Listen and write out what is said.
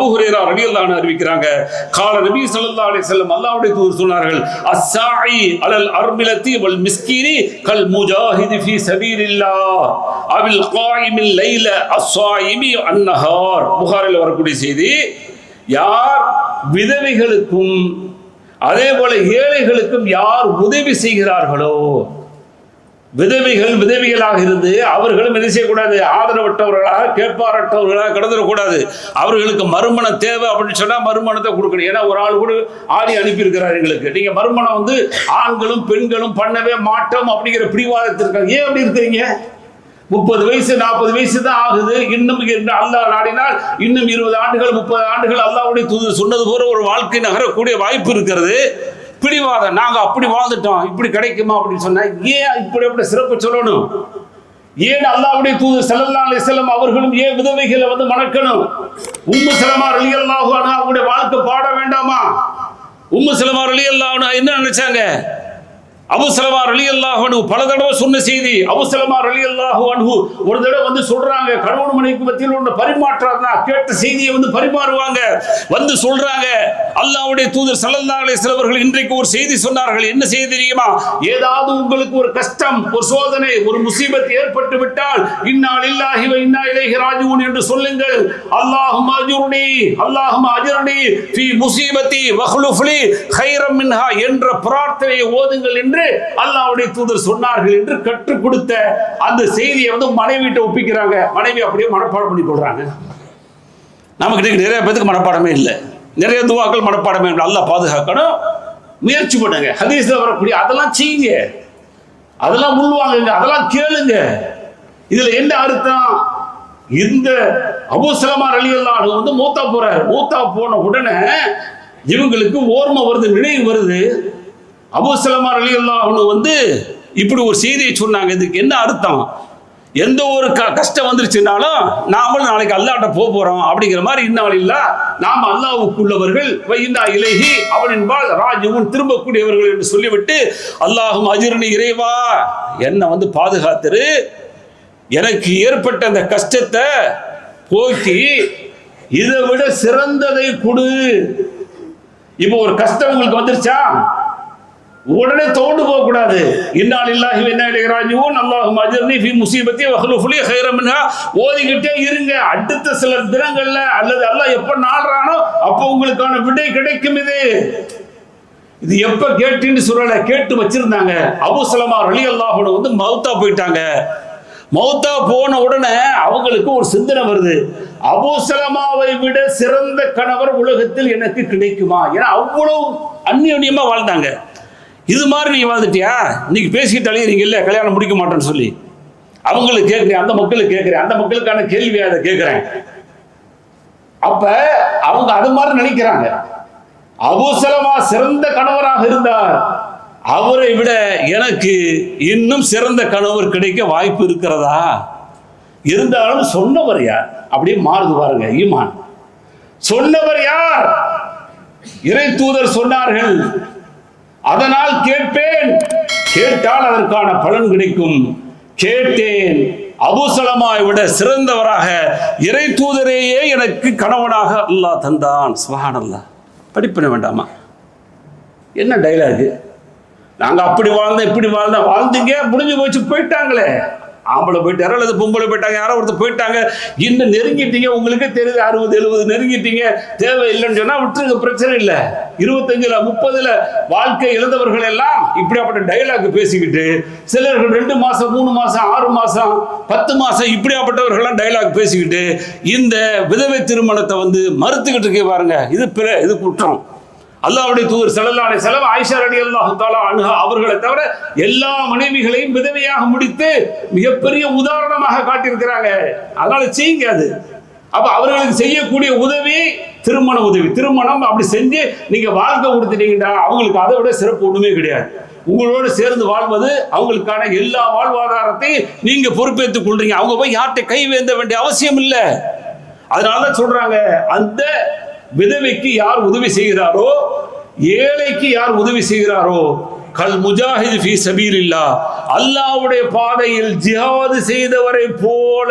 அபுஹுரேரா ரலியல்லாஹு அறிவிக்கிறாங்க. கால நபி சல்லா அலி செல்லம் அல்லாவுடைய தூர் சொன்னார்கள் அஸ்ஸாஇ அலல் அர்மிலத்தி வல் மிஸ்கீனி கல் முஜாஹிதி ஃபி சபீலில்லா அவில் காயிமில் லைல அஸ்ஸாயிமி அன்னஹார் புகாரில் வரக்கூடிய செய்தி யார் விதவைகளுக்கும் அதே போல ஏழைகளுக்கும் யார் உதவி செய்கிறார்களோ விதவைகள் விதவைகளாக இருந்து அவர்களும் என்ன செய்யக்கூடாது? ஆதரவற்றவர்களாக கேட்பாரற்றவர்களாக கடந்துடக்கூடாது. அவர்களுக்கு மறுமணம் தேவை அப்படின்னு சொன்னால் மறுமணத்தை கொடுக்கணும். ஏன்னா ஒரு ஆள் கூட ஆடி அனுப்பியிருக்கிறார் எங்களுக்கு. நீங்கள் மறுமணம் வந்து ஆண்களும் பெண்களும் பண்ணவே மாட்டோம் அப்படிங்கிற பிடிவாதத்திற்காக ஏன் அப்படி இருக்கிறீங்க? முப்பது வயசு நாற்பது வயசு தான் ஆகுது. இன்னும் அல்லாஹ் நாடினால் இன்னும் இருபது ஆண்டுகள் முப்பது ஆண்டுகள் அல்லாவுடைய தூது சொன்னது போல ஒரு வாழ்க்கை நகரக்கூடிய வாய்ப்பு இருக்கிறது. பிடிவாதம் நாங்கள் அப்படி வாழ்ந்துட்டோம் இப்படி கிடைக்குமா அப்படின்னு சொன்னால் ஏன் இப்படி எப்படி சிறப்பு சொல்லணும்? ஏன் அல்லாவுடைய தூது செல்லல்லா அலி செல்லம் அவர்களும் ஏன் விதவைகளை வந்து மணக்கணும்? உம்மு சலமா அலி அல்லாஹு அவங்களுடைய வாழ்க்கை பாட வேண்டாமா? உம்மு சலமா அலி அல்லாஹ் என்ன நினைச்சாங்க? அபுசலமா அலி ரலி அல்லாஹு பல தடவை சொன்ன செய்தி அபுசலமா அலி ரலி அல்லாஹு அன்ஹு ஒரு தடவை வந்து சொல்றாங்க கணவன் மனைவிக்கு மத்தியில் ஒன்று பரிமாற்றாருன்னா கேட்ட செய்தியை வந்து பரிமாறுவாங்க. வந்து சொல்றாங்க அல்லாஹ்வுடைய தூதர் ஸல்லல்லாஹு சிலவர்கள் அவர்கள் இன்றைக்கு ஒரு செய்தி சொன்னார்கள். என்ன செய்தி தெரியுமா? ஏதாவது உங்களுக்கு ஒரு கஷ்டம் ஒரு சோதனை ஒரு முசீபத் ஏற்பட்டு விட்டால் இன்னால் இல்லாஹி இன்னா இலேஹி ராஜிஊன் என்று சொல்லுங்கள். அல்லாஹும் அஜுர்னி அல்லாஹும் அஜுர்னி ஃபி முசீபத்தி வஹ்லுஃப்லி ஹைரம் மின்ஹா என்ற பிரார்த்தனையை ஓதுங்கள் என்று அல்லாஹ்வுடைய தூதர் சொன்னார்கள் என்று கற்றுக் கொடுத்த அந்த செய்தியை வந்து மனைவிட்ட ஒப்பிக்கிறாங்க. மனைவி அப்படியே மனப்பாடம் பண்ணி கொள்றாங்க. நமக்கு நிறைய பேத்துக்கு மனப்பாடமே இல்லை. நிறைய துவாக்கள் மனப்பாடமே நல்லா பாதுகாக்கணும். முயற்சி பண்ணுங்க. ஹதீஸ்ல வரக்கூடிய அதெல்லாம் செய்யுங்க. அதெல்லாம் உள்வாங்குங்க. அதெல்லாம் கேளுங்க. இதுல என்ன அர்த்தம்? இந்த அபுசலமா அலியல்லாஹு வந்து மூத்தா போறாரு. மூத்தா போன உடனே இவங்களுக்கு ஓர்மை வருது நினைவு வருது. அபுசலமா அலியல்லாஹு வந்து இப்படி ஒரு செய்தியை சொன்னாங்க. இதுக்கு என்ன அர்த்தம்? எந்த ஒரு க கஷ்டம் வந்துருச்சுனாலும் நாமளும் நாளைக்கு அல்லாட்ட போக போறோம் அப்படிங்கிற மாதிரி இந்நாள் இல்லை நாம் அல்லாவுக்குள்ளவர்கள் வைந்தா இலகி அவனின்பால் ராஜுவும் திரும்பக்கூடியவர்கள் என்று சொல்லிவிட்டு அல்லாஹும் அஜிரணி இறைவா! என்னை வந்து பாதுகாத்துரு. எனக்கு ஏற்பட்ட அந்த கஷ்டத்தை போக்கி இதை விட சிறந்ததை கொடு. இப்போ ஒரு கஷ்டம் உங்களுக்கு வந்துருச்சா? உடனே தோண்டு போக கூடாது. இன்னால் இல்லாஹி என்ன ராஜுவும் அல்லாஹும் அஜர்னி ஃபி முசீபத்தி வஹலுஃபுலி ஹைரமின்ஹா ஓதிக்கிட்டே இருங்க. அடுத்த சில தினங்கள்ல அல்லது அல்லாஹ் எப்ப நாடுறானோ அப்போ உங்களுக்கான விடை கிடைக்கும் இது. இது எப்ப கேட்டுன்னு சொல்லல கேட்டு வச்சிருந்தாங்க. அபுசலமா ரலி அல்லாஹோட வந்து மௌத்தா போயிட்டாங்க. மௌத்தா போன உடனே அவங்களுக்கு ஒரு சிந்தனை வருது. அபுசலமாவை விட சிறந்த கணவர் உலகத்தில் எனக்கு கிடைக்குமா? ஏன்னா அவ்வளவு அந்நியோன்யமா வாழ்ந்தாங்க. இது மாதிரி நீ வாழ்ந்துட்டியா? இன்னைக்கு பேசிக்கிட்டாலே நீங்க கல்யாணம் முடிக்க மாட்டேன்னு சொல்லி. அவங்களுக்கு கேட்குறேன் அந்த மக்களுக்கு கேட்குறேன் அந்த மக்களுக்கான கேள்வியை அதை கேட்குறேன். அப்ப அவங்க அது மாதிரி நினைக்கிறாங்க. அபுசலமா சிறந்த கணவராக இருந்தார். அவரை விட எனக்கு இன்னும் சிறந்த கணவர் கிடைக்க வாய்ப்பு இருக்கிறதா? இருந்தாலும் சொன்னவர் யார்? அப்படியே மாறுது பாருங்க ஈமான். சொன்னவர் யார்? இறை தூதர் சொன்னார்கள் அதனால் கேட்பேன். கேட்டால் அதற்கான பலன் கிடைக்கும். கேட்டேன். அபுசலமாய் விட சிறந்தவராக இறை தூதரையே எனக்கு கணவனாக அல்லாஹ் தந்தான். சுபஹான் அல்லாஹ் படிப்பின வேண்டாமா? என்ன டைலாகு நாங்கள் அப்படி வாழ்ந்தோம் இப்படி வாழ்ந்தோம். வாழ்ந்தீங்க முடிஞ்சு போச்சு போயிட்டாங்களே. ஆம்பளை போயிட்டாரோ அல்லது பொம்பளை போயிட்டாங்க யாரோ ஒருத்தர் போயிட்டாங்க. இன்னும் நெருங்கிட்டீங்க உங்களுக்கு தெரியுது அறுபது எழுபது நெருங்கிட்டீங்க. தேவை இல்லைன்னு சொன்னா விட்டுருங்க பிரச்சனை இல்லை. இருபத்தஞ்சுல முப்பதுல வாழ்க்கை இழந்தவர்கள் எல்லாம் இப்படியாப்பட்ட டைலாக் பேசிக்கிட்டு சிலர்கள் ரெண்டு மாசம் மூணு மாசம் ஆறு மாசம் பத்து மாசம் இப்படியாப்பட்டவர்கள்லாம் டைலாக் பேசிக்கிட்டு இந்த விதவை திருமணத்தை வந்து மறுத்துக்கிட்டு இருக்கே பாருங்க. இது பிற இது குற்றம். அல்லாவுடைய தூர் ஸல்லல்லாஹு செலவு வஸல்லம் ஆயிஷா ரலியல்லாஹு தாலா அன்ஹா அவர்களை தவிர எல்லா மனைவிகளையும் விதவையாக முடித்து மிகப்பெரிய உதாரணமாக காட்டியிருக்கிறாங்க. அதனால செய்யுங்க அது. அப்ப அவர்களுக்கு செய்யக்கூடிய உதவி திருமண உதவி. திருமணம் அப்படி செஞ்சு நீங்க வாழ்க்கை கொடுத்துட்டீங்கன்னா அவங்களுக்கு அதை விட சிறப்பு ஒண்ணுமே கிடையாது. உங்களோடு சேர்ந்து வாழ்வது அவங்களுக்கான எல்லா வாழ்வாதாரத்தையும் நீங்க பொறுப்பேற்றுக் கொள்றீங்க. அவங்க போய் யார்கிட்ட கை வேந்த வேண்டிய அவசியம் இல்லை. அதனால சொல்றாங்க அந்த விதவைக்கு யார் உதவி செய்கிறாரோ ஏழைக்கு யார் உதவி செய்கிறாரோ கல் முஜாஹித் ஃபீ சபீலில்லா அல்லாஹ்வுடைய பாதையில் ஜிஹாது செய்தவரை போல